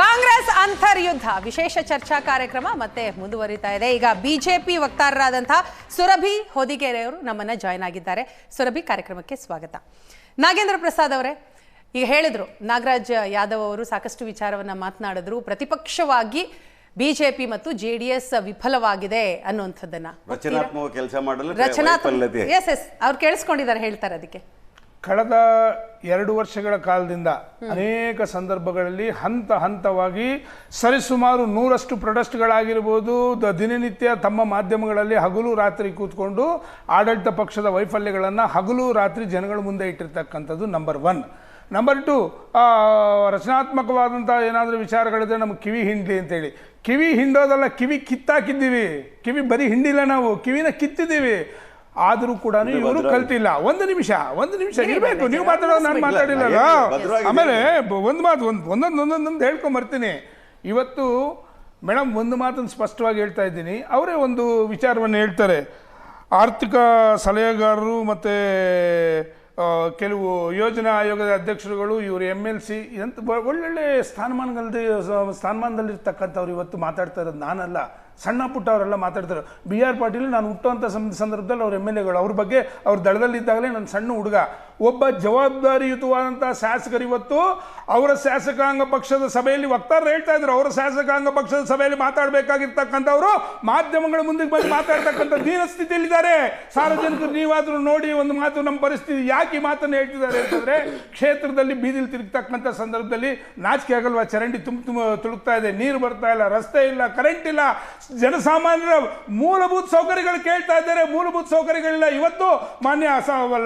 ಕಾಂಗ್ರೆಸ್ ಅಂತರ್ಯುದ್ಧ. ವಿಶೇಷ ಚರ್ಚಾ ಕಾರ್ಯಕ್ರಮ ಮತ್ತೆ ಮುಂದುವರಿತಾ ಇದೆ. ಈಗ ಬಿಜೆಪಿ ವಕ್ತಾರರಾದಂತಹ ಸುರಭಿ ಹೊದಿಗೆರೆಯವರು ನಮ್ಮನ್ನ ಜಾಯ್ನ್ ಆಗಿದ್ದಾರೆ. ಸುರಭಿ ಕಾರ್ಯಕ್ರಮಕ್ಕೆ ಸ್ವಾಗತ. ನಾಗೇಂದ್ರ ಪ್ರಸಾದ್ ಅವರೇ ಈಗ ಹೇಳಿದ್ರು ನಾಗರಾಜ್ ಯಾದವ್ ಅವರು ಸಾಕಷ್ಟು ವಿಚಾರವನ್ನ ಮಾತನಾಡಿದ್ರು. ಪ್ರತಿಪಕ್ಷವಾಗಿ ಬಿಜೆಪಿ ಮತ್ತು ಜೆ ಡಿ ಎಸ್ ವಿಫಲವಾಗಿದೆ ಅನ್ನುವಂಥದ್ದನ್ನ. ರಚನಾತ್ಮಕ ಕೆಲಸ ಮಾಡಲು ರಚನಾತ್ಮಕ ಎಸ್ ಎಸ್ ಅವ್ರು ಕೇಳಿಸ್ಕೊಂಡಿದ್ದಾರೆ ಹೇಳ್ತಾರೆ ಅದಕ್ಕೆ. ಕಳೆದ ಎರಡು ವರ್ಷಗಳ ಕಾಲದಿಂದ ಅನೇಕ ಸಂದರ್ಭಗಳಲ್ಲಿ ಹಂತ ಹಂತವಾಗಿ ಸರಿಸುಮಾರು ನೂರಷ್ಟು ಪ್ರೊಡಕ್ಟ್ಗಳಾಗಿರ್ಬೋದು ದ- ದಿನನಿತ್ಯ ತಮ್ಮ ಮಾಧ್ಯಮಗಳಲ್ಲಿ ಹಗಲು ರಾತ್ರಿ ಕೂತ್ಕೊಂಡು ಆಡಳಿತ ಪಕ್ಷದ ವೈಫಲ್ಯಗಳನ್ನು ಹಗಲು ರಾತ್ರಿ ಜನಗಳ ಮುಂದೆ ಇಟ್ಟಿರ್ತಕ್ಕಂಥದ್ದು ನಂಬರ್ ಒನ್ ನಂಬರ್ ಟು ರಚನಾತ್ಮಕವಾದಂಥ ಏನಾದರೂ ವಿಚಾರಗಳಿದ್ರೆ ನಮಗೆ ಕಿವಿ ಹಿಂಡಲಿ ಅಂತೇಳಿ. ಕಿವಿ ಹಿಂಡೋದಲ್ಲ, ಕಿವಿ ಕಿತ್ತಾಕಿದ್ದೀವಿ. ಕಿವಿ ಬರೀ ಹಿಂಡಿಲ್ಲ ನಾವು, ಕಿವಿನ ಕಿತ್ತಿದ್ದೀವಿ. ಆದರೂ ಕೂಡ ಇವರು ಕಲ್ತಿಲ್ಲ. ಒಂದು ನಿಮಿಷ ಒಂದು ನಿಮಿಷ ಇರಬೇಕು. ನೀವು ಮಾತಾಡೋದು ನಾನು ಮಾತಾಡಿಲ್ಲ. ಆಮೇಲೆ ಒಂದು ಮಾತು ಒಂದು ಒಂದೊಂದು ಒಂದೊಂದೊಂದು ಹೇಳ್ಕೊಂಡ್ ಬರ್ತೀನಿ. ಇವತ್ತು ಮೇಡಮ್ ಒಂದು ಮಾತನ್ನು ಸ್ಪಷ್ಟವಾಗಿ ಹೇಳ್ತಾ ಇದ್ದೀನಿ. ಅವರೇ ಒಂದು ವಿಚಾರವನ್ನು ಹೇಳ್ತಾರೆ. ಆರ್ಥಿಕ ಸಲಹೆಗಾರರು ಮತ್ತು ಕೆಲವು ಯೋಜನಾ ಆಯೋಗದ ಅಧ್ಯಕ್ಷರುಗಳು ಇವರು ಎಂ ಎಲ್ ಸಿ ಇದಂತ ಬ- ಒಳ್ಳೊಳ್ಳೆ ಸ್ಥಾನಮಾನದಲ್ಲಿ ಸ್ಥಾನಮಾನದಲ್ಲಿರ್ತಕ್ಕಂಥವ್ರು ಇವತ್ತು ಮಾತಾಡ್ತಾ ಇರೋದು ನಾನಲ್ಲ. ಸಣ್ಣ ಪುಟ್ಟ ಅವರೆಲ್ಲ ಮಾತಾಡ್ತಾರೆ. ಬಿ ಆರ್ ಪಾಟೀಲ್, ನಾನು ಹುಟ್ಟುವಂಥ ಸಂದರ್ಭದಲ್ಲಿ ಅವ್ರ ಎಂ ಎಲ್ ಎಗಳು, ಅವ್ರ ಬಗ್ಗೆ ಅವ್ರ ದಳದಲ್ಲಿದ್ದಾಗಲೇ ನಾನು ಸಣ್ಣ ಹುಡುಗ. ಒಬ್ಬ ಜವಾಬ್ದಾರಿಯುತವಾದಂಥ ಶಾಸಕರು ಇವತ್ತು ಅವರ ಶಾಸಕಾಂಗ ಪಕ್ಷದ ಸಭೆಯಲ್ಲಿ ವಕ್ತಾರರು ಹೇಳ್ತಾ ಇದ್ರು. ಅವರ ಶಾಸಕಾಂಗ ಪಕ್ಷದ ಸಭೆಯಲ್ಲಿ ಮಾತಾಡಬೇಕಾಗಿರ್ತಕ್ಕಂಥವ್ರು ಮಾಧ್ಯಮಗಳ ಮುಂದೆ ಬಂದು ಮಾತಾಡ್ತಕ್ಕಂಥ ದೀನ ಸ್ಥಿತಿಯಲ್ಲಿದ್ದಾರೆ. ಸಾರ್ವಜನಿಕರು ನೀವಾದರೂ ನೋಡಿ ಒಂದು ಮಾತು ನಮ್ಮ ಪರಿಸ್ಥಿತಿ ಯಾಕೆ ಈ ಮಾತನ್ನು ಹೇಳ್ತಿದ್ದಾರೆ ಅಂತಂದ್ರೆ ಕ್ಷೇತ್ರದಲ್ಲಿ ಬೀದಿಲಿ ತಿರುಗ್ತಕ್ಕಂಥ ಸಂದರ್ಭದಲ್ಲಿ ನಾಚಿಕೆ ಆಗಲ್ವಾ ಚರಂಡಿ ತುಂಬ ತುಂಬ ತುಳುಕ್ತಾ ಇದೆ. ನೀರು ಬರ್ತಾ ಇಲ್ಲ, ರಸ್ತೆ ಇಲ್ಲ ಕರೆಂಟ್ ಇಲ್ಲ. ಜನಸಾಮಾನ್ಯರ ಮೂಲಭೂತ ಸೌಕರ್ಯಗಳು ಕೇಳ್ತಾ ಇದ್ದಾರೆ. ಮೂಲಭೂತ ಸೌಕರ್ಯಗಳಿಲ್ಲ. ಇವತ್ತು ಮಾನ್ಯ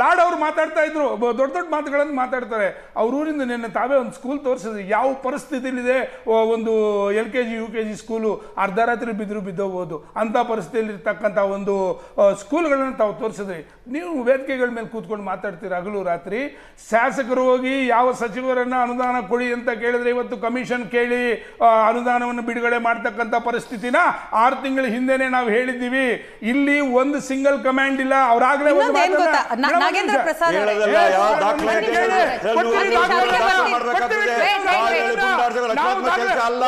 ಲಾಡ್ ಅವರು ಮಾತಾಡ್ತಾ ಇದ್ರು. ಬ- ದೊಡ್ಡ ದೊಡ್ಡ ಮಾತುಗಳನ್ನು ಮಾತಾಡ್ತಾರೆ. ಅವ್ರ ಊರಿಂದ ನಿನ್ನೆ ತಾವೇ ಒಂದು ಸ್ಕೂಲ್ ತೋರಿಸಿದ್ರು. ಯಾವ ಪರಿಸ್ಥಿತಿಯಲ್ಲಿದೆ? ಒಂದು L K G U K G school ಅರ್ಧ ರಾತ್ರಿ ಬಿದ್ದರು ಬಿದ್ದೋಗ್ಬೋದು. ಅಂಥ ಪರಿಸ್ಥಿತಿಯಲ್ಲಿರ್ತಕ್ಕಂಥ ಒಂದು ಸ್ಕೂಲ್ಗಳನ್ನು ತಾವು ತೋರಿಸಿದ್ರಿ. ನೀವು ವೇದಿಕೆಗಳ ಮೇಲೆ ಕೂತ್ಕೊಂಡು ಮಾತಾಡ್ತೀರಿ ಹಗಲು ರಾತ್ರಿ? ಶಾಸಕರು ಹೋಗಿ ಯಾವ ಸಚಿವರನ್ನ ಅನುದಾನ ಕೊಡಿ ಅಂತ ಕೇಳಿದ್ರೆ ಇವತ್ತು ಕಮಿಷನ್ ಕೇಳಿ ಅನುದಾನವನ್ನು ಬಿಡುಗಡೆ ಮಾಡ್ತಕ್ಕಂಥ ಪರಿಸ್ಥಿತಿನ? ಆರು ತಿಂಗಳ ಹಿಂದೆನೆ ನಾವು ಹೇಳಿದ್ದೀವಿ. ಇಲ್ಲಿ ಒಂದು ಸಿಂಗಲ್ ಕಮಾಂಡ್ ಇಲ್ಲ. ಅವ್ರಾಗ್ಲೇ ಯಾವ ದಾಖಲೆ ಕೆಲಸ ಅಲ್ಲ.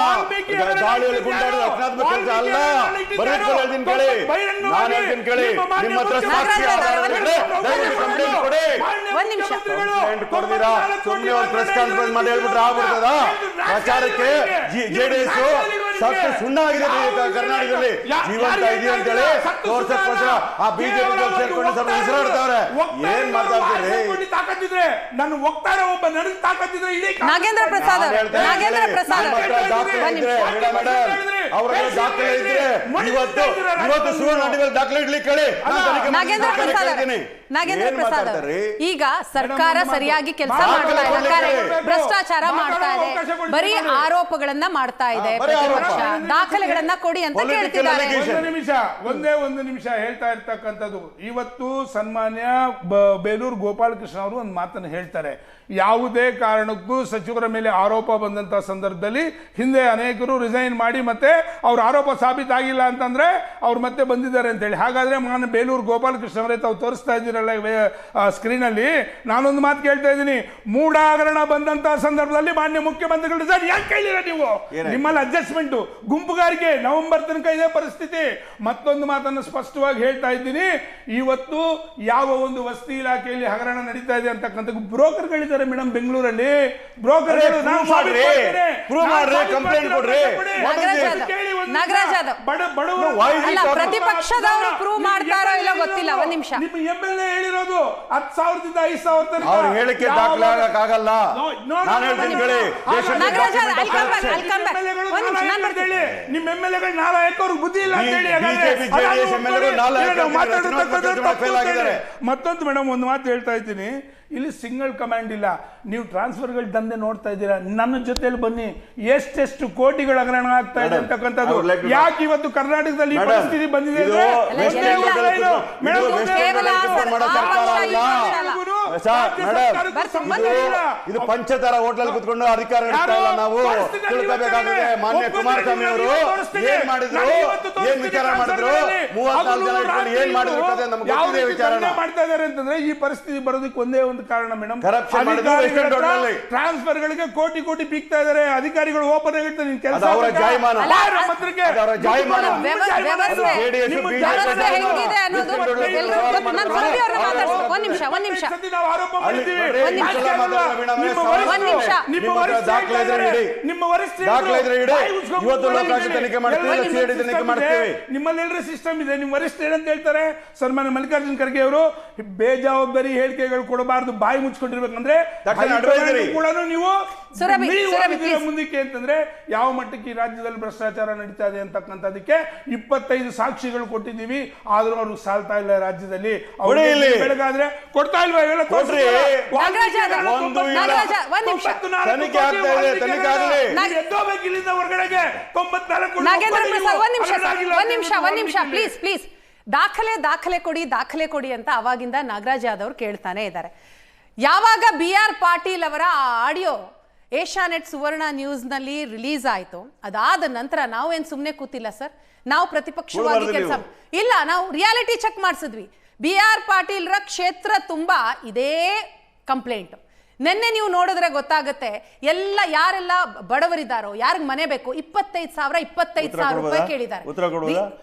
ದಾಳಿಯಲ್ಲಿ ಗುಂಡಾಡೋದು ಕೆಲಸ ಅಲ್ಲ. ಕೇಳಿ. ನಾನು ಹೇಳ್ತೀನಿ ಕೇಳಿ. ನಿಮ್ಮ ಹತ್ರ ಸಾಕ್ಷಿ ಕಂಪ್ಲೇಂಟ್ ಕೊಡಿ. ಕಂಪ್ಲೇಂಟ್ ಕೊಡ್ತೀರಾ? ಸುಮ್ಮನೆ ಒಂದು ಪ್ರೆಸ್ ಕಾನ್ಫರೆನ್ಸ್ ಮಾಡಿ ಹೇಳ್ಬಿಟ್ರೆ ಆಗ್ಬಿಡ್ತದ? ಪ್ರಚಾರಕ್ಕೆ ಜೆಡಿಎಸ್ ಸತ್ತು ಸುಣ್ಣ ಆಗಿದೆ ಕರ್ನಾಟಕದಲ್ಲಿ. ಜೀವಂತ ಇದೆಯಾ ಅಂತೇಳಿ ತೋರ್ಸಕ್ಕೋಸ್ಕರ ಆ ಬಿಜೆಪಿ ಸೇರ್ಕೊಂಡು ಸ್ವಲ್ಪ ಉಸಿರಾಡ್ತಾವ್ರೆ ಏನ್ ಮಾತಾಡ್ತೀರಿ ತಾಕತ್ತಿದ್ರೆ ನನ್ನ ಒಕ್ತಾರ ಒಬ್ಬ ನನಗೆ ತಾಕತ್ತಿದ್ರೆ ಇಡೀ ನಾಗೇಂದ್ರ ಪ್ರಸಾದ್ ನಾಗೇಂದ್ರ ಪ್ರಸಾದ್ ಮೇಡಮ್ ಅವ್ರ ದಾಖಲೆ ಇದ್ರೆ ಇವತ್ತು ಇವತ್ತು ಸುವರ್ಣ ಅಡಿಯಲ್ಲಿ ದಾಖಲೆ ಇಡ್ಲಿಕ್ಕೆ ಹೇಳಿ ನಾಗೇಂದ್ರ ಪ್ರಸಾದ್ ನಾಗೇಂದ್ರ ಪ್ರಸಾದ್ ಈಗ ಸರ್ಕಾರ ಸರಿಯಾಗಿ ಕೆಲಸ ಮಾಡ್ತಾ ಇಲ್ಲ ಭ್ರಷ್ಟಾಚಾರ ಮಾಡ್ತಾ ಇದೆ. ಬರೀ. ಆರೋಪಗಳನ್ನ ಮಾಡ್ತಾ ಇದೆ. ದಾಖಲೆಗಳನ್ನ ಕೊಡಿ ಅಂತ ಕೇಳ್ತಿದ್ದಾರೆ. ನಿಮಿಷ ಒಂದೇ ಒಂದು ನಿಮಿಷ ಹೇಳ್ತಾ ಇರ್ತಕ್ಕಂಥದ್ದು. ಇವತ್ತು ಸನ್ಮಾನ್ಯ ಬೇಲೂರು ಗೋಪಾಲಕೃಷ್ಣ ಅವರು ಒಂದು ಮಾತನ್ನು ಹೇಳ್ತಾರೆ. ಯಾವುದೇ ಕಾರಣಕ್ಕೂ ಸಚಿವರ ಮೇಲೆ ಆರೋಪ ಬಂದಂತ ಸಂದರ್ಭದಲ್ಲಿ ಹಿಂದೆ ಅನೇಕರು ರಿಸೈನ್ ಮಾಡಿ ಮತ್ತೆ ಅವ್ರ ಆರೋಪ ಸಾಬೀತಾಗಿಲ್ಲ ಅಂತಂದ್ರೆ ಅವ್ರು ಮತ್ತೆ ಬಂದಿದ್ದಾರೆ ಅಂತೇಳಿ. ಹಾಗಾದ್ರೆ ನಾನು ಬೇಲೂರು ಗೋಪಾಲಕೃಷ್ಣ ಅವರೇ ತಾವು ತೋರಿಸ್ತಾ ಇದ್ದೀರಲ್ಲ ಸ್ಕ್ರೀನಲ್ಲಿ ನಾನೊಂದು ಮಾತು ಕೇಳ್ತಾ ಇದ್ದೀನಿ. ಮೂಡಾಗರಣ ಬಂದಂತಹ ಸಂದರ್ಭದಲ್ಲಿ ಮಾನ್ಯ ಮುಖ್ಯಮಂತ್ರಿಗಳು ಸರ್ ಯಾಕೆ ಕೇಳಿರ ನೀವು? ನಿಮ್ಮಲ್ಲಿ ಅಡ್ಜಸ್ಟ್ಮೆಂಟ್ ಗುಂಪುಗಾರಿಕೆ ನವೆಂಬರ್ ತನಕ ಇದೇ ಪರಿಸ್ಥಿತಿ. ಮತ್ತೊಂದು ಮಾತನ್ನು ಸ್ಪಷ್ಟವಾಗಿ ಹೇಳ್ತಾ ಇದ್ದೀನಿ. ಇವತ್ತು ಯಾವ ಒಂದು ವಸ್ತಿ ಇಲಾಖೆಯಲ್ಲಿ ಹಗರಣ ನಡೀತಾ ಇದೆ ಅಂತಕ್ಕಂಥ ಬ್ರೋಕರ್ಗಳಿದ್ದಾರೆ ಮೇಡಮ್ ಬೆಂಗಳೂರಲ್ಲಿ. Broker yeah. ನಾಗರಾಜ್ ಯಾದವ್, ಬಡವರು it ಅಲ್ಲ, ಪ್ರತಿಪಕ್ಷದವರು ಪ್ರೂವ್ ಮಾಡ್ತಾರೋ ಇಲ್ಲ ಗೊತ್ತಿಲ್ಲ, ಒಂದ್ ನಿಮಿಷ. ನಿಮ್ಮ ಎಂ ಎಲ್ ಎ ಹೇಳಿರೋದು ಹತ್ತು ಸಾವಿರದಿಂದ ಐದು ಸಾವಿರ ತನಕ ಅವ್ರ ಹೇಳಿಕೆ ದಾಖಲಾಗಲ್ಲ ದಾಖಲೆ ಆಗಕ್ಕಾಗಲ್ಲ no, ನಾನು ಹೇಳ್ತೀನಿ ಕೇಳಿ ನಾಗರಾಜ್ ಒಂದ್ ನಿಮಿಷ, ನಾನ್ ಬರ್ತೀನಿ. ನಿಮ್ಮ ಎಂ ಎಲ್ ಎಗಳು ನಾಲ್ಕು ಅವ್ರಿಗೆ ಬುದ್ಧಿ ಇಲ್ಲ ಅಂತ ಹೇಳಿ ನಾಲ್ಕು ಹೇಳಿ. ಮತ್ತೊಂದು ಮೇಡಮ್ ಒಂದು ಮಾತು ಹೇಳ್ತಾ ಇದ್ದೀನಿ ಇಲ್ಲಿ ಸಿಂಗಲ್ ಕಮಾಂಡ್ ಇಲ್ಲ ನೀವು ಟ್ರಾನ್ಸ್ಫರ್ಗಳ ದಂಧೆ ನೋಡ್ತಾ ಇದ್ದೀರಾ ನನ್ನ ಜೊತೆಲಿ ಬನ್ನಿ ಎಷ್ಟೆಷ್ಟು ಕೋಟಿಗಳ ಹಗರಣ ಆಗ್ತಾ ಇದೆ ಅಂತಕ್ಕಂಥದ್ದು ಯಾಕೆ ಇವತ್ತು ಕರ್ನಾಟಕದಲ್ಲಿ ಪರಿಸ್ಥಿತಿ ಬಂದಿದೆ ಇದು ಪಂಚತರ ಹೋಟ್ಲಲ್ಲಿ ಕುತ್ಕೊಂಡು ಅಧಿಕಾರ ಇಲ್ಲ ನಾವು. ತಿಳ್ಕೋಬೇಕಾಗಿದೆ. ಮಾನ್ಯ ಕುಮಾರಸ್ವಾಮಿ ಅವರು. ಏನ್ ಮಾಡಿದ್ರು? ಏನ್ ವಿಚಾರ ಮಾಡಿದ್ರು. ಮೂವತ್ನಾಲ್ಕು ಜನ ಇಟ್ಕೊಂಡು ಏನ್ ಮಾಡಿದ್ರು ನಮ್ಗೆ ಗೊತ್ತಿದೆ ವಿಚಾರನ. ಮಾಡ್ತಾ ಇದ್ದಾರೆ ಅಂತಂದ್ರೆ ಈ ಪರಿಸ್ಥಿತಿ ಬರೋದಕ್ಕೆ ಒಂದೇ ಒಂದು ಕಾರಣ ಮೇಡಮ್ ಕರಪ್ಷನ್. ಟ್ರಾನ್ಸ್ಫರ್ ಗಳಿಗೆ ಕೋಟಿ ಕೋಟಿ ಬೀಗ್ತಾ ಇದಾರೆ ಅಧಿಕಾರಿಗಳು ಓಪನ್ ಆಗಿರ್ತಾರೆ. ಕೆಲಸ ಮಾತಾಡ್ಸ್ಬೇಕು. ಒಂದ್ ನಿಮಿಷ ಒಂದ್ ನಿಮ್ಮ. ನಿಮ್ಮಲ್ಲಿ ಎಲ್ಲರೂ ಸಿಸ್ಟಮ್ ಇದೆ. ನಿಮ್ಮ ವರಿಷ್ಠ ಏನಂತ ಹೇಳ್ತಾರೆ? ಸನ್ಮಾನ್ಯ ಮಲ್ಲಿಕಾರ್ಜುನ್ ಖರ್ಗೆ ಅವರು ಬೇಜವಾಬ್ದಾರಿ ಹೇಳಿಕೆಗಳು ಕೊಡಬಾರದು ಬಾಯಿ ಮುಚ್ಕೊಂಡಿರ್ಬೇಕಂದ್ರೆ. ಕೂಡ ನೀವು ಮುಂದಕ್ಕೆ ಅಂತಂದ್ರೆ ಯಾವ ಮಟ್ಟಕ್ಕೆ ಈ ರಾಜ್ಯದಲ್ಲಿ ಭ್ರಷ್ಟಾಚಾರ ನಡೀತಾ ಇದೆ ಅಂತಕ್ಕಂಥದಕ್ಕೆ ಇಪ್ಪತ್ತೈದು ಸಾಕ್ಷಿಗಳು ಕೊಟ್ಟಿದ್ದೀವಿ ಆದ್ರೂ ಅವ್ರಿಗೆ ಸಾಲ್ತಾ ಇಲ್ಲ ರಾಜ್ಯದಲ್ಲಿ. ಬೆಳಗಾದ್ರೆ ಕೊಡ್ತಾ ಇಲ್ವಾ ಇವೆಲ್ಲ ಕೊಡ್ರಿ. ನಾಗರಾಜ ಒಂದು ನಾಗರಾಜ, ಒಂದ್ ನಿಮಿಷ. ತನಿಖೆ ಇದೆ, ತನಿಖೆ ಆಗ್ಲಿ. ಎದ್ದೋಬೇಕು ಇಲ್ಲಿಂದ ಹೊರಗಡೆಗೆ ತೊಂಬತ್ನಾಲ್ಕು ಒಂದ್ ನಿಮಿಷ ಒಂದ್ ನಿಮಿಷ ಒಂದ್ ನಿಮಿಷ ಪ್ಲೀಸ್ ಪ್ಲೀಸ್ ದಾಖಲೆ ದಾಖಲೆ ಕೊಡಿ ದಾಖಲೆ ಕೊಡಿ ಅಂತ ಅವಾಗಿಂದ ನಾಗರಾಜ್ ಯಾದವ್ ಕೇಳ್ತಾನೆ ಇದ್ದಾರೆ ಯಾವಾಗ ಬಿ ಆರ್ ಪಾಟೀಲ್ ಅವರ ಆ ಆಡಿಯೋ ಏಷ್ಯಾನೆಟ್ ಸುವರ್ಣ ನ್ಯೂಸ್ನಲ್ಲಿ ರಿಲೀಸ್ ಆಯಿತು ಅದಾದ ನಂತರ ನಾವೇನು ಸುಮ್ಮನೆ ಕೂತಿಲ್ಲ ಸರ್? ನಾವು ಪ್ರತಿಪಕ್ಷವಾಗಿ ಕೆಲಸ ಇಲ್ಲ ನಾವು ರಿಯಾಲಿಟಿ ಚೆಕ್ ಮಾಡಿಸಿದ್ವಿ. ಬಿ ಆರ್ ಪಾಟೀಲ್ರ ಕ್ಷೇತ್ರ ತುಂಬ ಇದೇ ಕಂಪ್ಲೇಂಟ್. ನಿನ್ನೆ ನೀವು ನೋಡಿದ್ರೆ ಗೊತ್ತಾಗುತ್ತೆ ಎಲ್ಲ ಯಾರೆಲ್ಲ ಬಡವರಿದ್ದಾರೋ ಯಾರಿಗೆ ಮನೆ ಬೇಕು ಇಪ್ಪತ್ತೈದು ಸಾವಿರ ಇಪ್ಪತ್ತೈದು ಸಾವಿರ ರೂಪಾಯಿ? ಕೇಳಿದ್ದಾರೆ?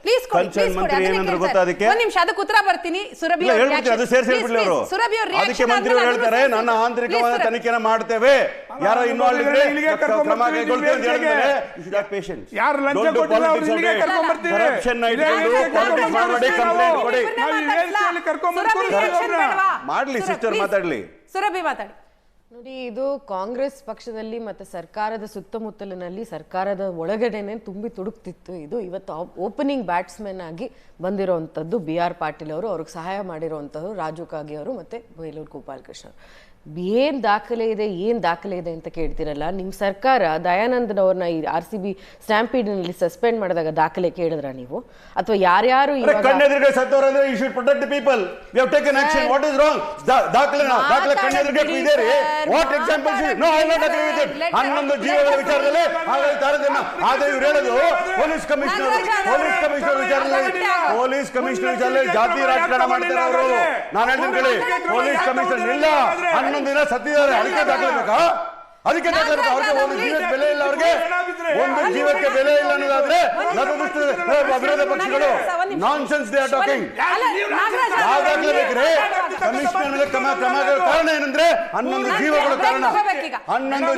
ಪ್ಲೀಸ್ ಕೊಡಿ ಒಂದು ಪ್ಲೀಸ್ ಕೊಡಿ ಮಂತ್ರಿ ಅದಕ್ಕೆ? ಒಂದ್ ನಿಮಿಷ ಅದಕ್ಕೆ ಉತ್ತರ ಬರ್ತೀನಿ ಸುರಭಿ ಸುರಭಿ ಅವ್ರ ಅದಕ್ಕೆ reaction ಮಂತ್ರಿಗಳು ಹೇಳ್ತಾರೆ ನನ್ನ. ಆಂತರಿಕವಾದ. ತನಿಖೆನ ಮಾಡ್ತೇವೆ ಯಾರೋ ಇನ್ವಾಲ್ವ್ ಇದ್ರೆ ಇಲ್ಲಿಗೆ ಕರ್ಕೊಂಡ್ ಕ್ರಮ ಬರ್ತೀವಿ, ಅಂತ ಇಲ್ಲಿಗೆ. ಹೇಳಿದ್ಮೇಲೆ ಯಾರು ಲಂಚ ಕೊಟ್ಟಿಲ್ಲ ಅವ್ರು ಇಲ್ಲಿಗೆ ಕರ್ಕೊಂಡ್ ಬರ್ತೀವಿ ಕರಪ್ಷನ್ ಇದೇ ಇಟ್ಕೊಂಡು ರೀತಿ ಕರ್ಕೊಂಡ್ politics ಮಾಡ್ಬೇಡಿ, ಬರ್ತೀವಿ complaint ನಾವು. ಕೊಡಿ. ನಾವು ಈ ವೇದಿಕೆಯಲ್ಲಿ ಕರ್ಕೊಂಡ್ ಸುರಭಿ ಬರ್ತೀವಿ reaction ಅವ್ರನ್ನ. ಮಾಡ್ಲಿ, ಸಿಸ್ಟರ್ ಮಾತಾಡ್ಲಿ. ಸುರಭಿ ಮಾತಾಡಿ ನೋಡಿ ಇದು ಕಾಂಗ್ರೆಸ್ ಪಕ್ಷದಲ್ಲಿ ಮತ್ತೆ ಸರ್ಕಾರದ ಸುತ್ತಮುತ್ತಲಿನಲ್ಲಿ ಸರ್ಕಾರದ ಒಳಗಡೆನೆ ತುಂಬಿ ತುಡುಕ್ತಿತ್ತು ಇದು. ಇವತ್ತು ಓಪನಿಂಗ್ ಬ್ಯಾಟ್ಸ್ಮನ್ ಆಗಿ ಬಂದಿರೋವಂಥದ್ದು ಬಿ ಆರ್ ಪಾಟೀಲ್ ಅವರು. ಅವ್ರಿಗೆ ಸಹಾಯ ಮಾಡಿರೋವಂಥದ್ದು ರಾಜು ಕಾಗೆ ಅವರು ಮತ್ತೆ ಬೈಲೂರು ಗೋಪಾಲಕೃಷ್ಣ ಏನು ದಾಖಲೆ ಇದೆ ಏನ್ ದಾಖಲೆ ಇದೆ ಅಂತ ಕೇಳ್ತಿರಲ್ಲ ನಿಮ್ಮ ಸರ್ಕಾರ ದಯಾನಂದನವ್ರನ್ನ ಈ ಆರ್ ಸಿ ಬಿ ಸ್ಟ್ಯಾಂಪೀಡ್ನಲ್ಲಿ ಸಸ್ಪೆಂಡ್ ಮಾಡಿದಾಗ ದಾಖಲೆ ಕೇಳಿದ್ರ ನೀವು? ಅಥವಾ ಯಾರ್ಯಾರು people we have taken action what is wrong ದಾಖಲೆ what example no I not agree with it ಹನ್ನೊಂದು ಜೀವಗಳ ವಿಚಾರದಲ್ಲಿ ಹಾಗಾಗಿ ತಾರತಮ್ಯ ಆದ್ರೆ ಇವ್ರು ಹೇಳೋದು ಪೊಲೀಸ್ ಕಮಿಷನರ್ ಪೊಲೀಸ್ ಕಮಿಷನರ್ ವಿಚಾರದಲ್ಲಿ ಪೊಲೀಸ್ ಕಮಿಷನರ್ ವಿಚಾರದಲ್ಲಿ ಜಾತಿ ರಾಜಕಾರಣ ಮಾಡ್ತಾರೆ ಅವರು. ನಾನು ಹೇಳ್ತೀನಿ ಕೇಳಿ. ಪೊಲೀಸ್ ಕಮಿಷನರ್ ಇಲ್ಲ. ಹನ್ನೊಂದು ದಿನ ಸತ್ತಿದ್ದಾರೆ. ಅದಕ್ಕೆ ದಾಖಲೆ ಬೇಕಾ ಅದಕ್ಕೆ ಅವ್ರಿಗೆ ಒಂದು ಜೀವಕ್ಕೆ ಬೆಲೆ ಇಲ್ಲ ಅವ್ರಿಗೆ. ಒಂದು ಜೀವಕ್ಕೆ ಬೆಲೆ ಇಲ್ಲ ಅನ್ನೋದಾದ್ರೆ ವಿರೋಧ ಪಕ್ಷಗಳು. Nonsense they are talking ಅಲ್ಲ, ನಾಗರಾಜ್ ಯಾವ ಅವರೇ, ದಾಖಲೆ ಕಮಿಷನರ್ ಮೇಲೆ ಕ್ರಮ ಕ್ರಮ ಕಾರಣ ಏನಂದ್ರೆ ಹನ್ನೊಂದು ನಾನು ಜೀವಗಳು ಕಾರಣ. ಹನ್ನೊಂದು.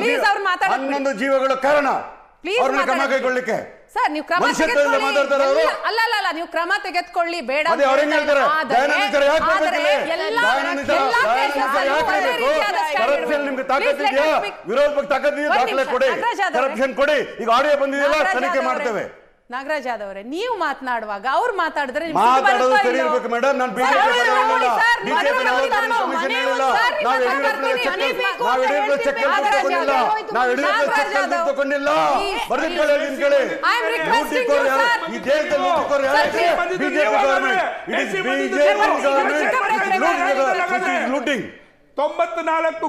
ಹನ್ನೊಂದು ಜೀವಗಳು ಕಾರಣ. ಅವ್ರನ್ನ ಕ್ರಮ ಕೈಗೊಳ್ಳಿಕ್ಕೆ. ಸರ್ ನೀವು ಕ್ರಮ ತೆಗೆದುಕೊಳ್ಳಿ. ಅಲ್ಲ ಅಲ್ಲ ಅಲ್ಲ ನೀವು ಕ್ರಮ ತೆಗೆದುಕೊಳ್ಳಿ. ಬೇಡ. ವಿರೋಧ ಪಕ್ಷ ತಾಕತ್ ಕೊಡಿ. ಕರಪ್ಷನ್ ಕೊಡಿ. ಈಗ ಆಡಿಯೋ ಬಂದಿದೆಯಲ್ಲ? ತನಿಖೆ ಮಾಡ್ತೇವೆ. ನಾಗರಾಜ್ ಯಾದವ್ ಅವರೇ ನೀವು ಮಾತನಾಡುವಾಗ ಅವ್ರು ಮಾತಾಡಿದ್ರೆ ಮಾತಾಡೋದು ಸರಿ? ಇರ್ಬೇಕು ಮೇಡಮ್ ನಾನು ಬಿಜೆಪಿ ನಾವು ಯಡಿಯೂರಪ್ಪ ಚೆಕ್ ತಗೊಂಡಿಲ್ಲ ಯಡಿಯೂರಪ್ಪ ಚೆಕ್. ತಗೊಂಡಿಲ್ಲ ಕೇಳಿ ಲೂಟಿಕೋರ್ ಯಾರು. ಈ ದೇಶದಲ್ಲಿ ಲೂಟಿಕೋರ್ ಯಾರು? BJP government it is BJP government looting ತೊಂಬತ್ನಾಲ್ಕು